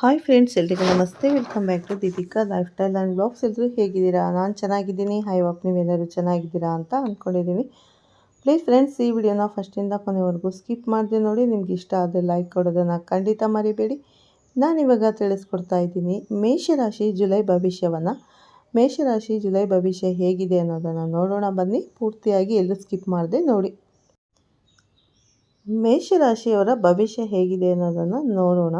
Hi friends ಎಲ್ರಿಗೂ ನಮಸ್ತೆ. Welcome back to Deepika life style and blogs ಎಲ್ಲರೂ ಹೇಗಿದ್ದೀರಾ? ನಾನು ಚೆನ್ನಾಗಿದ್ದೀನಿ. ಹೈ ವಾಪ್ ನೀವೆಲ್ಲರೂ ಚೆನ್ನಾಗಿದ್ದೀರಾ ಅಂತ ಅಂದ್ಕೊಂಡಿದ್ದೀನಿ ಪ್ಲೀಸ್ ಫ್ರೆಂಡ್ಸ್ ಈ ವಿಡಿಯೋನ ಫಸ್ಟಿಂದ ಕೊನೆವರೆಗೂ ಸ್ಕಿಪ್ ಮಾಡಿದೆ ನೋಡಿ. ನಿಮ್ಗೆ ಇಷ್ಟ ಆದರೆ ಲೈಕ್ ಕೊಡೋದನ್ನು ಖಂಡಿತ ಮರಿಬೇಡಿ. ನಾನಿವಾಗ ತಿಳಿಸ್ಕೊಡ್ತಾ ಇದ್ದೀನಿ, ಮೇಷರಾಶಿ ಜುಲೈ ಭವಿಷ್ಯವನ್ನು. ಮೇಷರಾಶಿ ಜುಲೈ ಭವಿಷ್ಯ ಹೇಗಿದೆ ಅನ್ನೋದನ್ನು ನೋಡೋಣ. ಬನ್ನಿ, ಪೂರ್ತಿಯಾಗಿ ಎಲ್ಲೂ ಸ್ಕಿಪ್ ಮಾಡಿದೆ ನೋಡಿ. ಮೇಷರಾಶಿಯವರ ಭವಿಷ್ಯ ಹೇಗಿದೆ ಅನ್ನೋದನ್ನು ನೋಡೋಣ.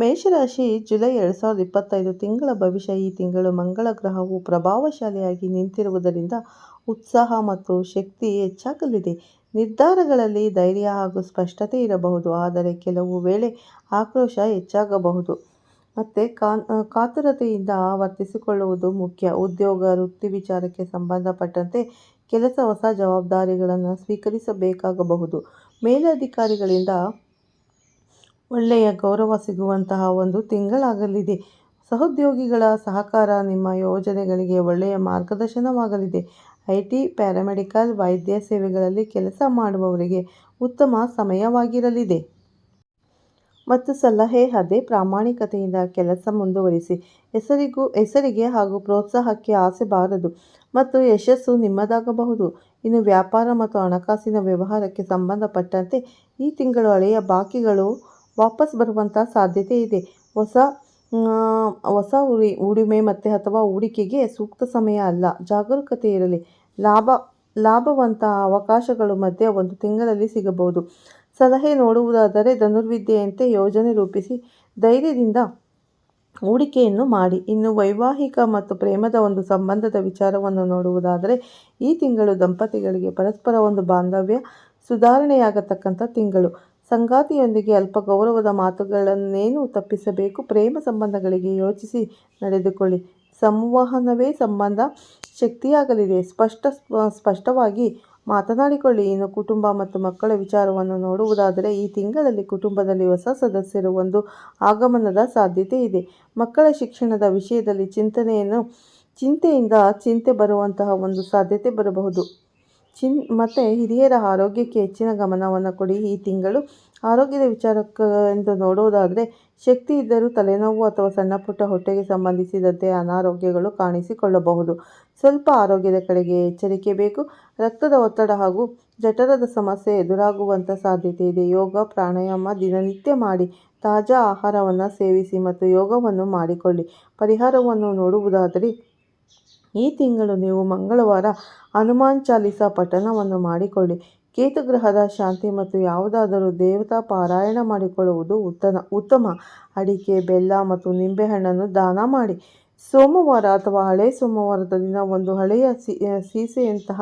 ಮೇಷರಾಶಿ ಜುಲೈ ಎರಡು ಸಾವಿರದ ಇಪ್ಪತ್ತೈದು ತಿಂಗಳ ಭವಿಷ್ಯ. ಈ ತಿಂಗಳು ಮಂಗಳ ಗ್ರಹವು ಪ್ರಭಾವಶಾಲಿಯಾಗಿ ನಿಂತಿರುವುದರಿಂದ ಉತ್ಸಾಹ ಮತ್ತು ಶಕ್ತಿ ಹೆಚ್ಚಾಗಲಿದೆ. ನಿರ್ಧಾರಗಳಲ್ಲಿ ಧೈರ್ಯ ಹಾಗೂ ಸ್ಪಷ್ಟತೆ ಇರಬಹುದು, ಆದರೆ ಕೆಲವು ವೇಳೆ ಆಕ್ರೋಶ ಹೆಚ್ಚಾಗಬಹುದು. ಮತ್ತು ಕಾತುರತೆಯಿಂದ ವರ್ತಿಸಿಕೊಳ್ಳುವುದು ಮುಖ್ಯ. ಉದ್ಯೋಗ, ವೃತ್ತಿ ವಿಚಾರಕ್ಕೆ ಸಂಬಂಧಪಟ್ಟಂತೆ ಕೆಲಸ, ಹೊಸ ಜವಾಬ್ದಾರಿಗಳನ್ನು ಸ್ವೀಕರಿಸಬೇಕಾಗಬಹುದು. ಮೇಲಧಿಕಾರಿಗಳಿಂದ ಒಳ್ಳೆಯ ಗೌರವ ಸಿಗುವಂತಹ ಒಂದು ತಿಂಗಳಾಗಲಿದೆ. ಸಹೋದ್ಯೋಗಿಗಳ ಸಹಕಾರ ನಿಮ್ಮ ಯೋಜನೆಗಳಿಗೆ ಒಳ್ಳೆಯ ಮಾರ್ಗದರ್ಶನವಾಗಲಿದೆ. ಐ ಟಿ, ಪ್ಯಾರಾಮೆಡಿಕಲ್, ವೈದ್ಯ ಸೇವೆಗಳಲ್ಲಿ ಕೆಲಸ ಮಾಡುವವರಿಗೆ ಉತ್ತಮ ಸಮಯವಾಗಿರಲಿದೆ. ಮತ್ತು ಸಲಹೆ, ಅದೇ ಪ್ರಾಮಾಣಿಕತೆಯಿಂದ ಕೆಲಸ ಮುಂದುವರಿಸಿ. ಹೆಸರಿಗೂ, ಹೆಸರಿಗೆ ಹಾಗೂ ಪ್ರೋತ್ಸಾಹಕ್ಕೆ ಆಸೆ ಬಾರದು ಮತ್ತು ಯಶಸ್ಸು ನಿಮ್ಮದಾಗಬಹುದು. ಇನ್ನು ವ್ಯಾಪಾರ ಮತ್ತು ಹಣಕಾಸಿನ ವ್ಯವಹಾರಕ್ಕೆ ಸಂಬಂಧಪಟ್ಟಂತೆ ಈ ತಿಂಗಳು ಹಳೆಯ ಬಾಕಿಗಳು ವಾಪಸ್ ಬರುವಂಥ ಸಾಧ್ಯತೆ ಇದೆ. ಹೊಸ ಹೊಸ ಉರಿ, ಉಡಿಮೆ ಮತ್ತು ಅಥವಾ ಹೂಡಿಕೆಗೆ ಸೂಕ್ತ ಸಮಯ ಅಲ್ಲ. ಜಾಗರೂಕತೆ ಇರಲಿ. ಲಾಭ, ಲಾಭವಂತ ಅವಕಾಶಗಳು ಮಧ್ಯೆ ಒಂದು ತಿಂಗಳಲ್ಲಿ ಸಿಗಬಹುದು. ಸಲಹೆ ನೋಡುವುದಾದರೆ ಧನುರ್ವಿದ್ಯೆಯಂತೆ ಯೋಜನೆ ರೂಪಿಸಿ, ಧೈರ್ಯದಿಂದ ಹೂಡಿಕೆಯನ್ನು ಮಾಡಿ. ಇನ್ನು ವೈವಾಹಿಕ ಮತ್ತು ಪ್ರೇಮದ ಒಂದು ಸಂಬಂಧದ ವಿಚಾರವನ್ನು ನೋಡುವುದಾದರೆ ಈ ತಿಂಗಳು ದಂಪತಿಗಳಿಗೆ ಪರಸ್ಪರ ಒಂದು ಬಾಂಧವ್ಯ ಸುಧಾರಣೆಯಾಗತಕ್ಕಂಥ ತಿಂಗಳು. ಸಂಗಾತಿಯೊಂದಿಗೆ ಅಲ್ಪ ಗೌರವದ ಮಾತುಗಳನ್ನೇನು ತಪ್ಪಿಸಬೇಕು? ಪ್ರೇಮ ಸಂಬಂಧಗಳಿಗೆ ಯೋಚಿಸಿ ನಡೆದುಕೊಳ್ಳಿ. ಸಂವಹನವೇ ಸಂಬಂಧ. ಶಕ್ತಿಯಾಗಲಿದೆ. ಸ್ಪಷ್ಟ, ಸ್ಪಷ್ಟವಾಗಿ ಮಾತನಾಡಿಕೊಳ್ಳಿ. ಇನ್ನು ಕುಟುಂಬ ಮತ್ತು ಮಕ್ಕಳ ವಿಚಾರವನ್ನು ನೋಡುವುದಾದರೆ, ಈ ತಿಂಗಳಲ್ಲಿ ಕುಟುಂಬದಲ್ಲಿ ಹೊಸ ಸದಸ್ಯರು ಒಂದು ಆಗಮನದ ಸಾಧ್ಯತೆ ಇದೆ. ಮಕ್ಕಳ ಶಿಕ್ಷಣದ ವಿಷಯದಲ್ಲಿ ಚಿಂತನೆಯನ್ನು, ಚಿಂತೆಯಿಂದ ಚಿಂತೆ ಬರುವಂತಹ ಒಂದು ಸಾಧ್ಯತೆ ಬರಬಹುದು. ಚಿನ್, ಮತ್ತು ಹಿರಿಯರ ಆರೋಗ್ಯಕ್ಕೆ ಹೆಚ್ಚಿನ ಗಮನವನ್ನು ಕೊಡಿ. ಈ ತಿಂಗಳು ಆರೋಗ್ಯದ ವಿಚಾರಕ್ಕೆ ಎಂದು ನೋಡುವುದಾದರೆ ಶಕ್ತಿ ಇದ್ದರೂ ತಲೆನೋವು ಅಥವಾ ಸಣ್ಣ ಪುಟ್ಟ ಹೊಟ್ಟೆಗೆ ಸಂಬಂಧಿಸಿದಂತೆ ಅನಾರೋಗ್ಯಗಳು ಕಾಣಿಸಿಕೊಳ್ಳಬಹುದು. ಸ್ವಲ್ಪ ಆರೋಗ್ಯದ ಕಡೆಗೆ ಎಚ್ಚರಿಕೆ ಬೇಕು. ರಕ್ತದ ಒತ್ತಡ ಹಾಗೂ ಜಠರದ ಸಮಸ್ಯೆ ಎದುರಾಗುವಂಥ ಸಾಧ್ಯತೆ ಇದೆ. ಯೋಗ, ಪ್ರಾಣಾಯಾಮ, ದಿನನಿತ್ಯ ಮಾಡಿ ತಾಜಾ ಆಹಾರವನ್ನು ಸೇವಿಸಿ ಮತ್ತು ಯೋಗವನ್ನು ಮಾಡಿಕೊಳ್ಳಿ. ಪರಿಹಾರವನ್ನು ನೋಡುವುದಾದರೆ ಈ ತಿಂಗಳು ನೀವು ಮಂಗಳವಾರ ಹನುಮಾನ್ ಚಾಲಿಸ ಪಠಣವನ್ನು ಮಾಡಿಕೊಳ್ಳಿ. ಕೇತುಗ್ರಹದ ಶಾಂತಿ ಮತ್ತು ಯಾವುದಾದರೂ ದೇವತಾ ಪಾರಾಯಣ ಮಾಡಿಕೊಳ್ಳುವುದು ಉತ್ತಮ ಉತ್ತಮ. ಅಡಿಕೆ, ಬೆಲ್ಲ ಮತ್ತು ನಿಂಬೆಹಣ್ಣನ್ನು ದಾನ ಮಾಡಿ. ಸೋಮವಾರ ಅಥವಾ ಹಳೆ ಸೋಮವಾರದ ದಿನ ಒಂದು ಹಳೆಯ ಸೀಸೆಯಂತಹ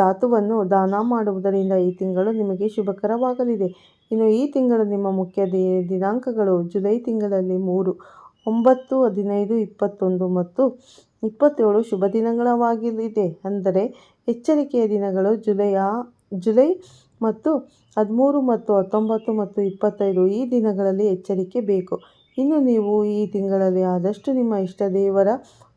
ಧಾತುವನ್ನು ದಾನ ಮಾಡುವುದರಿಂದ ಈ ತಿಂಗಳು ನಿಮಗೆ ಶುಭಕರವಾಗಲಿದೆ. ಇನ್ನು ಈ ತಿಂಗಳು ನಿಮ್ಮ ಮುಖ್ಯ ದಿನಾಂಕಗಳು ಜುಲೈ ತಿಂಗಳಲ್ಲಿ ಮೂರು, ಒಂಬತ್ತು, ಹದಿನೈದು, ಇಪ್ಪತ್ತೊಂದು ಮತ್ತು ಇಪ್ಪತ್ತೇಳು ಶುಭ ದಿನಗಳವಾಗಲಿದೆ ಅಂದರೆ ಎಚ್ಚರಿಕೆಯ ದಿನಗಳು ಜುಲೈಯ ಜುಲೈ ಮತ್ತು ಹದಿಮೂರು ಮತ್ತು ಹತ್ತೊಂಬತ್ತು ಮತ್ತು ಇಪ್ಪತ್ತೈದು. ಈ ದಿನಗಳಲ್ಲಿ ಎಚ್ಚರಿಕೆ ಬೇಕು. ಇನ್ನು ನೀವು ಈ ತಿಂಗಳಲ್ಲಿ ಆದಷ್ಟು ನಿಮ್ಮ ಇಷ್ಟ ದೇವರ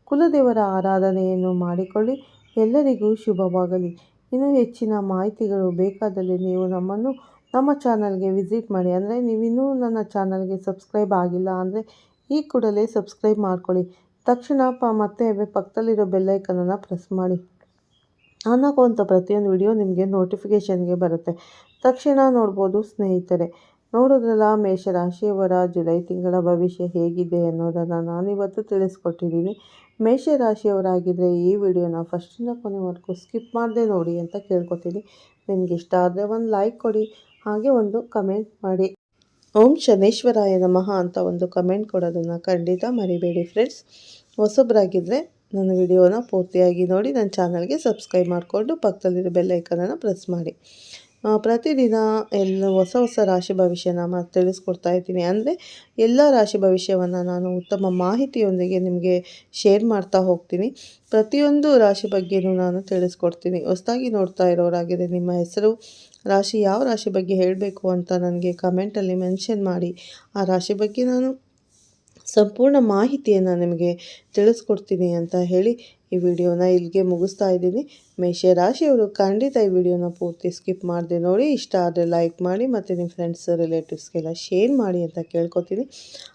ಕುಲದೇವರ ಆರಾಧನೆಯನ್ನು ಮಾಡಿಕೊಳ್ಳಿ. ಎಲ್ಲರಿಗೂ ಶುಭವಾಗಲಿ. ಇನ್ನು ಹೆಚ್ಚಿನ ಮಾಹಿತಿಗಳು ಬೇಕಾದಲ್ಲಿ ನೀವು ನಮ್ಮನ್ನು, ನಮ್ಮ ಚಾನಲ್ಗೆ ವಿಸಿಟ್ ಮಾಡಿ. ಅಂದರೆ ನೀವಿನ್ನೂ ನನ್ನ ಚಾನಲ್ಗೆ ಸಬ್ಸ್ಕ್ರೈಬ್ ಆಗಿಲ್ಲ ಅಂದರೆ ಈ ಕೂಡಲೇ ಸಬ್ಸ್ಕ್ರೈಬ್ ಮಾಡ್ಕೊಳ್ಳಿ. ತಕ್ಷಣ ಮತ್ತೆ ಪಕ್ಕದಲ್ಲಿರೋ ಬೆಲ್ಲೈಕನನ್ನು ಪ್ರೆಸ್ ಮಾಡಿ. ನಾನು ಹಾಕುವಂಥ ಪ್ರತಿಯೊಂದು ವಿಡಿಯೋ ನಿಮಗೆ ನೋಟಿಫಿಕೇಷನ್ಗೆ ಬರುತ್ತೆ. ತಕ್ಷಣ ನೋಡ್ಬೋದು ಸ್ನೇಹಿತರೆ. ನೋಡೋದ್ರಲ್ಲ ಮೇಷರಾಶಿಯವರ ಜುಲೈ ತಿಂಗಳ ಭವಿಷ್ಯ ಹೇಗಿದೆ ಅನ್ನೋದನ್ನು ನಾನಿವತ್ತು ತಿಳಿಸ್ಕೊಟ್ಟಿದ್ದೀನಿ. ಮೇಷರಾಶಿಯವರಾಗಿದ್ದರೆ ಈ ವಿಡಿಯೋನ ಫಸ್ಟಿಂದ ಕೊನೆವರೆಗೂ ಸ್ಕಿಪ್ ಮಾಡದೆ ನೋಡಿ ಅಂತ ಕೇಳ್ಕೊತೀನಿ. ನಿಮ್ಗೆ ಇಷ್ಟ ಆದರೆ ಒಂದು ಲೈಕ್ ಕೊಡಿ, ಹಾಗೆ ಒಂದು ಕಮೆಂಟ್ ಮಾಡಿ. ಓಂ ಶನೇಶ್ವರಾಯ ನಮಃ ಅಂತ ಒಂದು ಕಮೆಂಟ್ ಕೊಡೋದನ್ನು ಖಂಡಿತ ಮರಿಬೇಡಿ ಫ್ರೆಂಡ್ಸ್. ಹೊಸಬ್ರಾಗಿದ್ದರೆ ನನ್ನ ವಿಡಿಯೋನ ಪೂರ್ತಿಯಾಗಿ ನೋಡಿ, ನನ್ನ ಚಾನಲ್ಗೆ ಸಬ್ಸ್ಕ್ರೈಬ್ ಮಾಡಿಕೊಂಡು ಪಕ್ಕದಲ್ಲಿರೋ ಬೆಲ್ಲೈಕನನ್ನು ಪ್ರೆಸ್ ಮಾಡಿ. ಪ್ರತಿದಿನ ಎಲ್ಲ ಹೊಸ ಹೊಸ ರಾಶಿ ಭವಿಷ್ಯನ ತಿಳಿಸ್ಕೊಡ್ತಾ ಇದ್ದೀನಿ. ಅಂದರೆ ಎಲ್ಲ ರಾಶಿ ಭವಿಷ್ಯವನ್ನು ನಾನು ಉತ್ತಮ ಮಾಹಿತಿಯೊಂದಿಗೆ ನಿಮಗೆ ಶೇರ್ ಮಾಡ್ತಾ ಹೋಗ್ತೀನಿ. ಪ್ರತಿಯೊಂದು ರಾಶಿ ಬಗ್ಗೆಯೂ ನಾನು ತಿಳಿಸ್ಕೊಡ್ತೀನಿ. ಹೊಸದಾಗಿ ನೋಡ್ತಾ ಇರೋರಾಗಿದೆ ನಿಮ್ಮ ಹೆಸರು ರಾಶಿ ಯಾವ ರಾಶಿ ಬಗ್ಗೆ ಹೇಳಬೇಕು ಅಂತ ನನಗೆ ಕಮೆಂಟಲ್ಲಿ ಮೆನ್ಷನ್ ಮಾಡಿ. ಆ ರಾಶಿ ಬಗ್ಗೆ ನಾನು ಸಂಪೂರ್ಣ ಮಾಹಿತಿಯನ್ನು ನಿಮಗೆ ತಿಳಿಸ್ಕೊಡ್ತೀನಿ ಅಂತ ಹೇಳಿ ಈ ವಿಡಿಯೋನ ಇಲ್ಲಿಗೆ ಮುಗಿಸ್ತಾ ಇದ್ದೀನಿ. ಮೇಷರಾಶಿಯವರು ಖಂಡಿತ ಈ ವಿಡಿಯೋನ ಪೂರ್ತಿ ಸ್ಕಿಪ್ ಮಾಡಿದೆ ನೋಡಿ. ಇಷ್ಟ ಆದರೆ ಲೈಕ್ ಮಾಡಿ ಮತ್ತು ನಿಮ್ಮ ಫ್ರೆಂಡ್ಸ್ ರಿಲೇಟಿವ್ಸ್ಗೆಲ್ಲ ಶೇರ್ ಮಾಡಿ ಅಂತ ಕೇಳ್ಕೊತೀನಿ.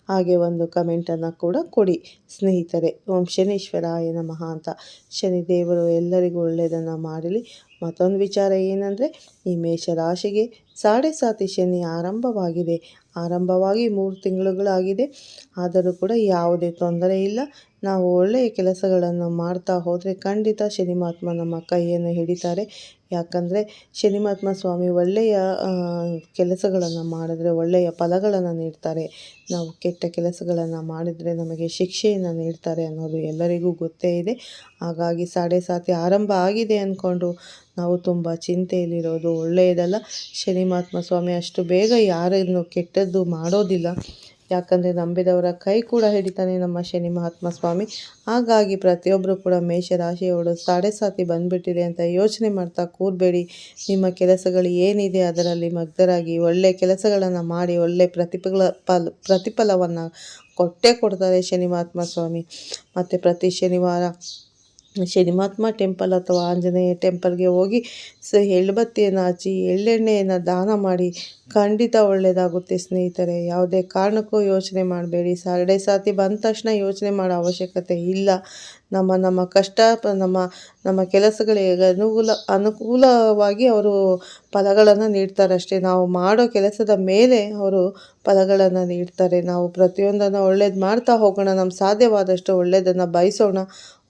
ಹಾಗೆ ಒಂದು ಕಮೆಂಟನ್ನು ಕೂಡ ಕೊಡಿ. ಸ್ನೇಹಿತರೆ, ಓಂ ಶನೀಶ್ವರಾಯ ನಮಃ ಅಂತ. ಶನಿದೇವರು ಎಲ್ಲರಿಗೂ ಒಳ್ಳೆಯದನ್ನು ಮಾಡಲಿ. ಮತ್ತೊಂದು ವಿಚಾರ ಏನಂದರೆ, ಈ ಮೇಷರಾಶಿಗೆ ಸಾಡೆ ಸಾತಿ ಶನಿ ಆರಂಭವಾಗಿದೆ. ಆರಂಭವಾಗಿ ಮೂರು ತಿಂಗಳುಗಳಾಗಿದೆ. ಆದರೂ ಕೂಡ ಯಾವುದೇ ತೊಂದರೆ ಇಲ್ಲ. ನಾವು ಒಳ್ಳೆಯ ಕೆಲಸಗಳನ್ನು ಮಾಡ್ತಾ ಹೋದರೆ ಖಂಡಿತ ಶನಿ ಮಹಾತ್ಮ ನಮ್ಮ ಕೈಯನ್ನು ಹಿಡಿತಾರೆ. ಯಾಕಂದರೆ ಶನಿ ಮಹಾತ್ಮ ಸ್ವಾಮಿ ಒಳ್ಳೆಯ ಕೆಲಸಗಳನ್ನು ಮಾಡಿದ್ರೆ, ಒಳ್ಳೆಯ ಫಲಗಳನ್ನು ನೀಡ್ತಾರೆ. ನಾವು ಕೆಟ್ಟ ಕೆಲಸಗಳನ್ನು ಮಾಡಿದರೆ ನಮಗೆ ಶಿಕ್ಷೆಯನ್ನು ನೀಡ್ತಾರೆ ಅನ್ನೋದು ಎಲ್ಲರಿಗೂ ಗೊತ್ತೇ ಇದೆ. ಹಾಗಾಗಿ ಸಾಡೆ ಸಾತಿ ಆರಂಭ ಆಗಿದೆ ಅಂದ್ಕೊಂಡು ನಾವು ತುಂಬ ಚಿಂತೆಯಲ್ಲಿರೋದು ಒಳ್ಳೆಯದಲ್ಲ. ಶನಿ ಮಹಾತ್ಮ ಸ್ವಾಮಿ ಅಷ್ಟು ಬೇಗ ಯಾರನ್ನು ಕೆಟ್ಟದ್ದು ಮಾಡೋದಿಲ್ಲ. ಯಾಕಂದರೆ ನಂಬಿದವರ ಕೈ ಕೂಡ ಹಿಡಿತಾನೆ ನಮ್ಮ ಶನಿ ಮಹಾತ್ಮ ಸ್ವಾಮಿ. ಹಾಗಾಗಿ ಪ್ರತಿಯೊಬ್ಬರು ಕೂಡ ಮೇಷರಾಶಿಯವಳು ಸಾಡೆ ಸಾತಿ ಬಂದುಬಿಟ್ಟಿದೆ ಅಂತ ಯೋಚನೆ ಮಾಡ್ತಾ ಕೂರಬೇಡಿ. ನಿಮ್ಮ ಕೆಲಸಗಳು ಏನಿದೆ ಅದರಲ್ಲಿ ಮಗ್ಧರಾಗಿ ಒಳ್ಳೆಯ ಕೆಲಸಗಳನ್ನು ಮಾಡಿ ಒಳ್ಳೆಯ ಪ್ರತಿಫಲ, ಫಲ, ಪ್ರತಿಫಲವನ್ನು ಕೊಟ್ಟೇ ಕೊಡ್ತಾರೆ ಶನಿ ಮಹಾತ್ಮ ಸ್ವಾಮಿ. ಮತ್ತು ಪ್ರತಿ ಶನಿವಾರ ಶನಿ ಮಹಾತ್ಮ ಟೆಂಪಲ್ ಅಥವಾ ಆಂಜನೇಯ ಟೆಂಪಲ್ಗೆ ಹೋಗಿ ಸ ಎಳ್ಳುಬತ್ತಿಯನ್ನು ಹಚ್ಚಿ, ಎಳ್ಳೆಣ್ಣೆಯನ್ನು ದಾನ ಮಾಡಿ, ಖಂಡಿತ ಒಳ್ಳೆಯದಾಗುತ್ತೆ ಸ್ನೇಹಿತರೆ. ಯಾವುದೇ ಕಾರಣಕ್ಕೂ ಯೋಚನೆ ಮಾಡಬೇಡಿ. ಸಾಡೆ ಸಾತಿ ಬಂದ ತಕ್ಷಣ ಯೋಚನೆ ಮಾಡೋ ಅವಶ್ಯಕತೆ ಇಲ್ಲ. ನಮ್ಮ ನಮ್ಮ ಕಷ್ಟ ನಮ್ಮ ನಮ್ಮ ಕೆಲಸಗಳಿಗೆ ಅನುಕೂಲ, ಅನುಕೂಲವಾಗಿ ಅವರು ಫಲಗಳನ್ನು ನೀಡ್ತಾರೆ ಅಷ್ಟೇ ನಾವು ಮಾಡೋ ಕೆಲಸದ ಮೇಲೆ ಅವರು ಫಲಗಳನ್ನು ನೀಡ್ತಾರೆ. ನಾವು ಪ್ರತಿಯೊಂದನ್ನು ಒಳ್ಳೇದು ಮಾಡ್ತಾ ಹೋಗೋಣ. ನಮ್ಮ ಸಾಧ್ಯವಾದಷ್ಟು ಒಳ್ಳೆಯದನ್ನು ಬಯಸೋಣ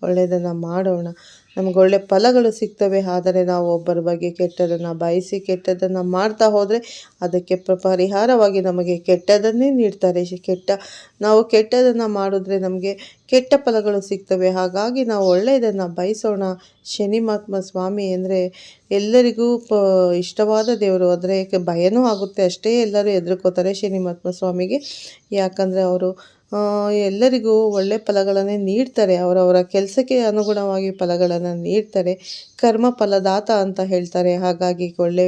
ಒಳ್ಳೆಯದನ್ನು ಮಾಡೋಣ. ನಮ್ಗೆ ಒಳ್ಳೆ ಫಲಗಳು ಸಿಗ್ತವೆ, ಆದರೆ ನಾವು ಒಬ್ಬರ ಬಗ್ಗೆ ಕೆಟ್ಟದನ್ನು ಬಯಸಿ ಕೆಟ್ಟದನ್ನು ಮಾಡ್ತಾ ಹೋದರೆ ಅದಕ್ಕೆ ಪರಿಹಾರವಾಗಿ ನಮಗೆ ಕೆಟ್ಟದನ್ನೇ ನೀಡ್ತಾರೆ. ಕೆಟ್ಟ, ನಾವು ಕೆಟ್ಟದನ್ನು ಮಾಡಿದ್ರೆ ನಮಗೆ ಕೆಟ್ಟ ಫಲಗಳು ಸಿಗ್ತವೆ. ಹಾಗಾಗಿ ನಾವು ಒಳ್ಳೆಯದನ್ನು ಬಯಸೋಣ. ಶನಿ ಮಹಾತ್ಮ ಸ್ವಾಮಿ ಅಂದರೆ ಎಲ್ಲರಿಗೂ ಪ, ಇಷ್ಟವಾದ ದೇವರು. ಆದರೆ ಭಯನೂ ಆಗುತ್ತೆ. ಅಷ್ಟೇ ಎಲ್ಲರೂ ಹೆದರ್ಕೋತಾರೆ ಶನಿ ಮಹಾತ್ಮ ಸ್ವಾಮಿಗೆ. ಯಾಕಂದರೆ ಅವರು ಎಲ್ಲರಿಗೂ ಒಳ್ಳೆ ಫಲಗಳನ್ನೇ ನೀಡ್ತಾರೆ. ಅವರವರ ಕೆಲಸಕ್ಕೆ ಅನುಗುಣವಾಗಿ ಫಲಗಳನ್ನು ನೀಡ್ತಾರೆ. ಕರ್ಮ ಫಲದಾತ ಅಂತ ಹೇಳ್ತಾರೆ. ಹಾಗಾಗಿ ಒಳ್ಳೆ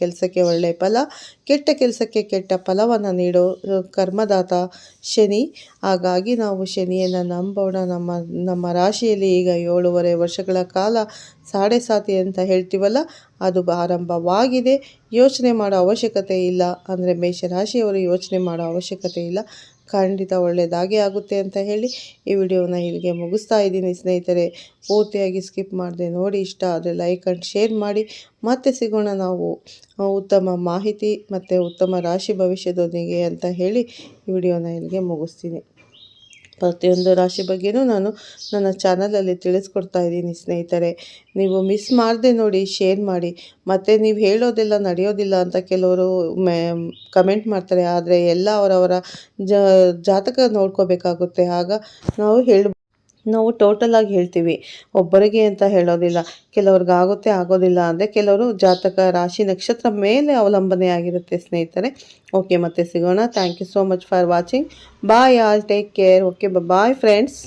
ಕೆಲಸಕ್ಕೆ ಒಳ್ಳೆಯ ಫಲ, ಕೆಟ್ಟ ಕೆಲಸಕ್ಕೆ ಕೆಟ್ಟ ಫಲವನ್ನು ನೀಡೋ ಕರ್ಮದಾತ ಶನಿ. ಹಾಗಾಗಿ ನಾವು ಶನಿಯನ್ನು ನಂಬೋಣ. ನಮ್ಮ ನಮ್ಮ ರಾಶಿಯಲ್ಲಿ ಈಗ ಏಳೂವರೆ ವರ್ಷಗಳ ಕಾಲ ಸಾಡೆ ಸಾತಿ ಅಂತ ಹೇಳ್ತೀವಲ್ಲ, ಅದು ಆರಂಭವಾಗಿದೆ. ಯೋಚನೆ ಮಾಡೋ ಅವಶ್ಯಕತೆ ಇಲ್ಲ. ಅಂದರೆ ಮೇಷರಾಶಿಯವರು ಯೋಚನೆ ಮಾಡೋ ಅವಶ್ಯಕತೆ ಇಲ್ಲ. ಖಂಡಿತ ಒಳ್ಳೆಯದಾಗೇ ಆಗುತ್ತೆ ಅಂತ ಹೇಳಿ ಈ ವಿಡಿಯೋನ ಇಲ್ಲಿಗೆ ಮುಗಿಸ್ತಾ ಇದ್ದೀನಿ. ಸ್ನೇಹಿತರೆ, ಪೂರ್ತಿಯಾಗಿ ಸ್ಕಿಪ್ ಮಾಡಿದೆ ನೋಡಿ, ಇಷ್ಟ ಆದರೆ ಲೈಕ್ ಆ್ಯಂಡ್ ಶೇರ್ ಮಾಡಿ. ಮತ್ತೆ ಸಿಗೋಣ ನಾವು ಉತ್ತಮ ಮಾಹಿತಿ ಮತ್ತು ಉತ್ತಮ ರಾಶಿ ಭವಿಷ್ಯದೊಂದಿಗೆ ಅಂತ ಹೇಳಿ ಈ ವಿಡಿಯೋನ ಇಲ್ಲಿಗೆ ಮುಗಿಸ್ತೀನಿ. ಪ್ರತಿಯೊಂದು ರಾಶಿ ಬಗ್ಗೆನೂ ನಾನು ನನ್ನ ಚಾನಲಲ್ಲಿ ತಿಳಿಸ್ಕೊಡ್ತಾ ಇದ್ದೀನಿ ಸ್ನೇಹಿತರೆ. ನೀವು ಮಿಸ್ ಮಾಡದೆ ನೋಡಿ, ಶೇರ್ ಮಾಡಿ. ಮತ್ತು ನೀವು ಹೇಳೋದೆಲ್ಲ, ನಡೆಯೋದಿಲ್ಲ ಅಂತ ಕೆಲವರು ಮೆ, ಕಮೆಂಟ್ ಮಾಡ್ತಾರೆ. ಆದರೆ ಎಲ್ಲ ಅವರವರ ಜಾತಕ ನೋಡ್ಕೋಬೇಕಾಗುತ್ತೆ. ಆಗ ನಾವು ಹೇಳ ನಾವು ಟೋಟಲಾಗಿ ಹೇಳ್ತೀವಿ. ಒಬ್ಬರಿಗೆ ಅಂತ ಹೇಳೋದಿಲ್ಲ. ಕೆಲವ್ರಿಗೆ ಆಗುತ್ತೆ, ಆಗೋದಿಲ್ಲ ಅಂದರೆ ಕೆಲವರು ಜಾತಕ, ರಾಶಿ, ನಕ್ಷತ್ರ ಮೇಲೆ ಅವಲಂಬನೆ ಆಗಿರುತ್ತೆ ಸ್ನೇಹಿತರೆ. ಓಕೆ ಮತ್ತೆ ಸಿಗೋಣ. Thank you so much for watching bye all take care okay bye friends